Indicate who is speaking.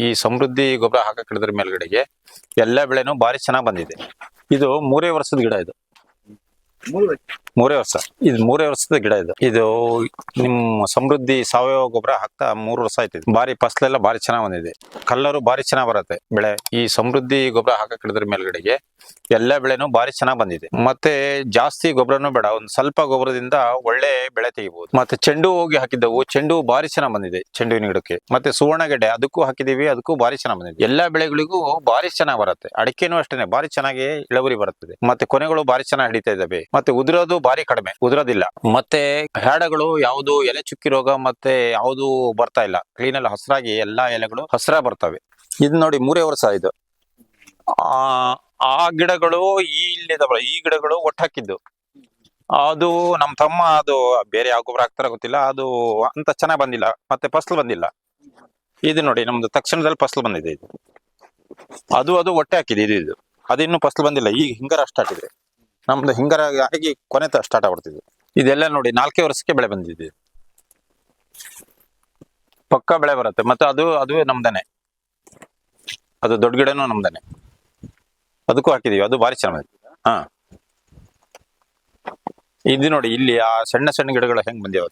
Speaker 1: ಈ ಸಮೃದ್ಧಿ ಗೊಬ್ಬರ ಹಾಕಕ್ ಹಿಡಿದ್ರ ಮೇಲ್ಗಡೆಗೆ ಎಲ್ಲ ಬೆಳೆನೂ ಭಾರಿ ಚೆನ್ನಾಗ್ ಬಂದಿದೆ. ಇದು ಮೂರೇ ವರ್ಷದ ಗಿಡ ಇದು. ಮೂರೇ ವರ್ಷ. ಇದು ಮೂರೇ ವರ್ಷದ ಗಿಡ ಇದು. ಇದು ನಿಮ್ಮ ಸಮೃದ್ಧಿ ಸಾವಯವ ಗೊಬ್ಬರ ಹಾಕ್ತಾ ಮೂರು ವರ್ಷ ಆಯ್ತು. ಬಾರಿ ಫಸಲೆಲ್ಲ ಬಾರಿ ಚೆನ್ನಾಗ್ ಬಂದಿದೆ. ಕಲ್ಲರು ಬಾರಿ ಚೆನ್ನಾಗ್ ಬರುತ್ತೆ ಬೆಳೆ. ಈ ಸಮೃದ್ಧಿ ಗೊಬ್ಬರ ಹಾಕಕ್ ಹಿಡಿದ್ರ ಮೇಲ್ಗಡೆಗೆ ಎಲ್ಲ ಬೆಳೆನೂ ಬಾರಿ ಚೆನ್ನಾಗ್ ಬಂದಿದೆ. ಮತ್ತೆ ಜಾಸ್ತಿ ಗೊಬ್ಬರನೂ ಬೇಡ. ಒಂದ್ ಸ್ವಲ್ಪ ಗೊಬ್ಬರದಿಂದ ಒಳ್ಳೆ ಬೆಳೆ ತೆಗಿಬಹುದು ಮತ್ತೆ ಚೆಂಡು ಹೋಗಿ ಹಾಕಿದ್ದವು, ಚೆಂಡು ಭಾರಿ ಚೆನ್ನಾಗ್ ಬಂದಿದೆ ಚೆಂಡು ಗಿಡಕ್ಕೆ. ಮತ್ತೆ ಸುವರ್ಣಗೆಡ್ಡೆ ಅದಕ್ಕೂ ಹಾಕಿದೀವಿ ಅದಕ್ಕೂ ಭಾರಿ ಚೆನ್ನಾಗ್ ಬಂದಿದೆ. ಎಲ್ಲಾ ಬೆಳೆಗಳಿಗೂ ಭಾರಿ ಚೆನ್ನಾಗ್ ಬರುತ್ತೆ. ಅಡಿಕೆನೂ ಅಷ್ಟೇನೆ ಬಾರಿ ಚೆನ್ನಾಗಿ ಇಳುವರಿ ಬರುತ್ತದೆ ಮತ್ತೆ ಕೊನೆಗಳು ಭಾರಿ ಚೆನ್ನಾಗಿ ಹಿಡಿತಾ ಇದ್ದಾವೆ. ಮತ್ತೆ ಉದುರೋದು ಬಾರಿ ಕಡಿಮೆ, ಉದುರೋದಿಲ್ಲ. ಮತ್ತೆ ಹ್ಯಾಡಗಳು ಯಾವುದು ಎಲೆ ಚುಕ್ಕಿ ರೋಗ ಮತ್ತೆ ಯಾವುದು ಬರ್ತಾ ಇಲ್ಲ. ಕ್ಲೀನ್ ಅಲ್ಲಿ ಹಸ್ರಾಗಿ ಎಲ್ಲಾ ಎಲೆಗಳು ಹಸ್ರ ಬರ್ತವೆ. ಇದು ನೋಡಿ ಮೂರೇ ವರ್ಷ ಇದು. ಆ ಗಿಡಗಳು ಈ ಇಲ್ಲಿದಾವಲ್ಲ ಈ ಗಿಡಗಳು ಒಟ್ಟು ಹಾಕಿದ್ದು. ಅದು ನಮ್ಮ ತಮ್ಮ ಅದು ಬೇರೆ ಯಾವ ಗೊಬ್ಬರ ಹಾಕ್ತಾರ ಗೊತ್ತಿಲ್ಲ. ಅದು ಅಂತ ಚೆನ್ನಾಗಿ ಬಂದಿಲ್ಲ. ಮತ್ತೆ ಫಸಲು ಬಂದಿಲ್ಲ. ಇದು ನೋಡಿ, ನಮ್ದು ತಕ್ಷಣದಲ್ಲಿ ಫಸಲು ಬಂದಿದೆ ಇದು. ಅದು ಅದು ಹೊಟ್ಟೆ ಹಾಕಿದೆ ಇದು ಇದು. ಅದಿನ್ನೂ ಫಸಲು ಬಂದಿಲ್ಲ. ಈಗ ಹಿಂಗಾರ ಸ್ಟಾರ್ಟ್ ಇದೆ. ನಮ್ದು ಹಿಂಗಾರ ಆಗಿ ಕೊನೆ ಸ್ಟಾರ್ಟ್ ಆಗ್ಬಿಡ್ತಿದ್ವಿ ಇದೆಲ್ಲ ನೋಡಿ, ನಾಲ್ಕೇ ವರ್ಷಕ್ಕೆ ಬೆಳೆ ಬಂದಿದೆ. ಪಕ್ಕ ಬೆಳೆ ಬರುತ್ತೆ. ಮತ್ತೆ ಅದು ಅದು ನಮ್ದನೆ. ಅದು ದೊಡ್ಡ ಗಿಡನೂ ನಮ್ದನೆ. ಅದಕ್ಕೂ ಹಾಕಿದೀವಿ. ಅದು ಭಾರಿ ಚೆನ್ನಾಗಿದೆ. ಹಾ. ಇದು ನೋಡಿ ಇಲ್ಲಿ ಆ ಸಣ್ಣ ಸಣ್ಣ ಗಿಡಗಳು ಹೆಂಗ್ ಬಂದಿವ